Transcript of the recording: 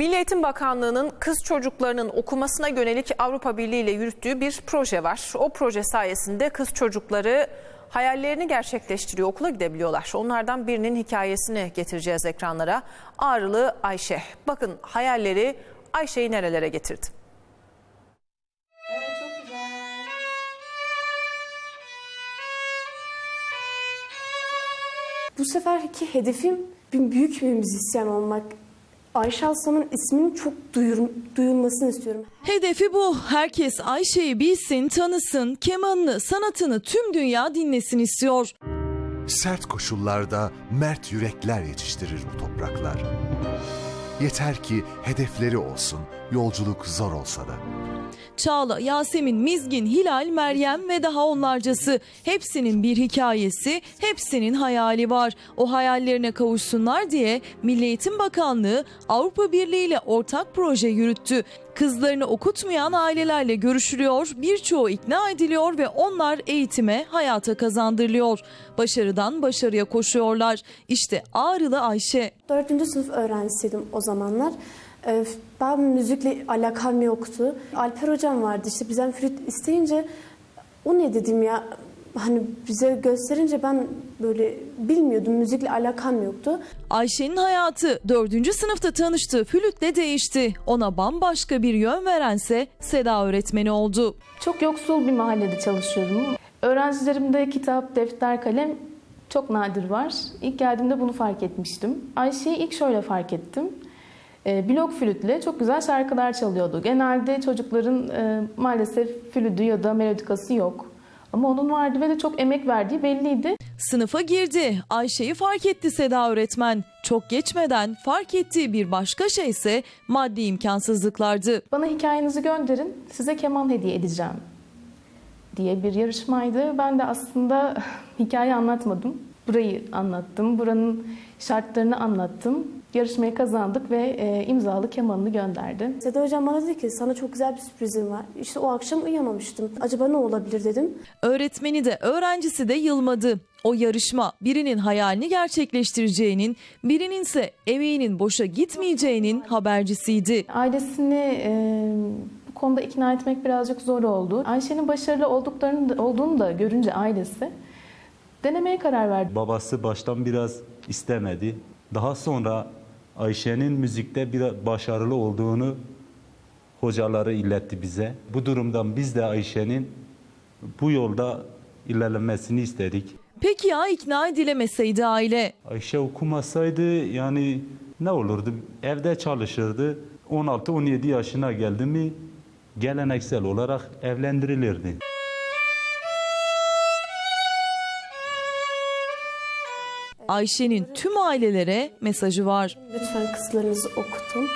Milli Eğitim Bakanlığı'nın kız çocuklarının okumasına yönelik Avrupa Birliği ile yürüttüğü bir proje var. O proje sayesinde kız çocukları hayallerini gerçekleştiriyor, okula gidebiliyorlar. Onlardan birinin hikayesini getireceğiz ekranlara. Ağrılı Ayşe. Bakın hayalleri Ayşe'yi nerelere getirdi. Bu seferki hedefim bir büyük bir müzisyen olmak. Ayşe Aslan'ın isminin çok duyur, duyulmasını istiyorum. Hedefi bu. Herkes Ayşe'yi bilsin, tanısın, kemanını, sanatını tüm dünya dinlesin istiyor. Sert koşullarda mert yürekler yetiştirir bu topraklar. Yeter ki hedefleri olsun, yolculuk zor olsa da. Çağla, Yasemin, Mizgin, Hilal, Meryem ve daha onlarcası. Hepsinin bir hikayesi, hepsinin hayali var. O hayallerine kavuşsunlar diye Milli Eğitim Bakanlığı Avrupa Birliği ile ortak proje yürüttü. Kızlarını okutmayan ailelerle görüşülüyor, birçoğu ikna ediliyor ve onlar eğitime, hayata kazandırılıyor. Başarıdan başarıya koşuyorlar. İşte Ağrılı Ayşe. Dördüncü sınıf öğrencisiydim o zamanlar. Ee, Ben müzikle alakam yoktu. Alper hocam vardı işte bizden flüt isteyince o ne dedim ya hani bize gösterince ben böyle bilmiyordum müzikle alakam yoktu. Ayşe'nin hayatı 4. sınıfta tanıştığı flütle değişti. Ona bambaşka bir yön verense Seda öğretmeni oldu. Çok yoksul bir mahallede çalışıyorum. Öğrencilerimde kitap, defter, kalem çok nadir var. İlk geldiğimde bunu fark etmiştim. Ayşe'yi ilk şöyle fark ettim. E, blok flütle çok güzel şarkılar çalıyordu. Genelde çocukların e, maalesef flütü ya da melodikası yok. Ama onun vardı ve de çok emek verdiği belliydi. Sınıfa girdi. Ayşe'yi fark etti Seda öğretmen. Çok geçmeden fark ettiği bir başka şey ise maddi imkansızlıklardı. Bana hikayenizi gönderin, size keman hediye edeceğim diye bir yarışmaydı. Ben de aslında hikaye anlatmadım. Burayı anlattım, buranın şartlarını anlattım. Yarışmayı kazandık ve e, imzalı kemanını gönderdi. Seda hocam bana dedi ki sana çok güzel bir sürprizim var. İşte o akşam uyuyamamıştım. Acaba ne olabilir dedim. Öğretmeni de öğrencisi de yılmadı. O yarışma birinin hayalini gerçekleştireceğinin, birinin ise emeğinin boşa gitmeyeceğinin habercisiydi. Ailesini e, bu konuda ikna etmek birazcık zor oldu. Ayşe'nin başarılı olduklarını olduğunu da görünce ailesi denemeye karar verdi. Babası baştan biraz istemedi. Daha sonra Ayşe'nin müzikte bir başarılı olduğunu hocaları iletti bize. Bu durumdan biz de Ayşe'nin bu yolda ilerlemesini istedik. Peki ya ikna edilemeseydi aile? Ayşe okumasaydı yani ne olurdu? Evde çalışırdı. 16-17 yaşına geldi mi geleneksel olarak evlendirilirdi. Ayşe'nin tüm ailelere mesajı var. Lütfen kızlarınızı okutun.